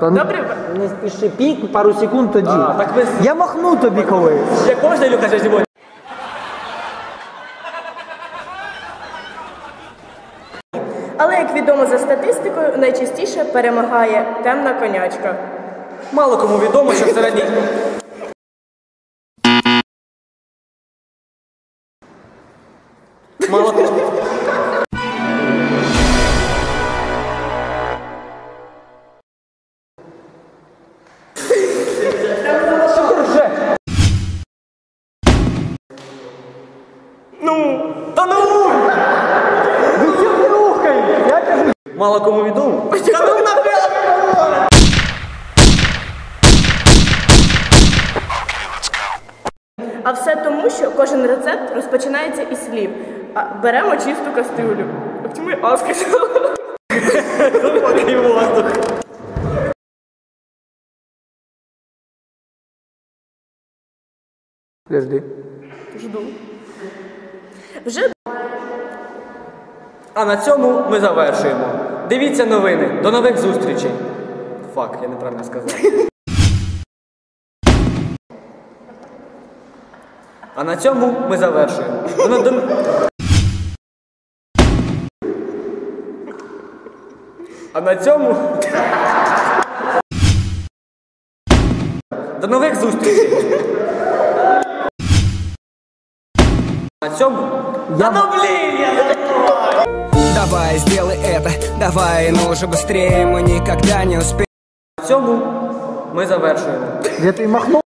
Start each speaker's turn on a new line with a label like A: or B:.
A: Та не-
B: Добре?
A: Не спіши пік, пару секунд тоді.
C: А, так ви-
A: Я махну тобі колись.
C: Як можна, Ілюха, щось зімоні?
B: Але як відомо за статистикою, найчастіше перемагає темна конячка.
C: Мало кому відомо, що в середній... Мало кому... Ну, та ну!
A: Ви чого не рухаєте? Я кажу,
C: Мало кому відомо. Та ну нахрена!
B: А все тому, що кожен рецепт розпочинається із слів. А, беремо чисту кастрюлю. А чому я а сказала?
C: Воздух.
A: Подожди.
B: Жду. Вже
C: А на цьому ми завершуємо. Дивіться новини. До нових зустрічей. Фак, я неправильно сказав. А на цьому ми завершуємо. До, до... А на цьому. До нових зустрічей. На цьому.
A: Я-
C: Ну блін, я
D: Давай, сделай это, давай, ну уже быстрее, мы никогда не успеем.
C: На цьому ми завершуємо.
A: Я тобі махну.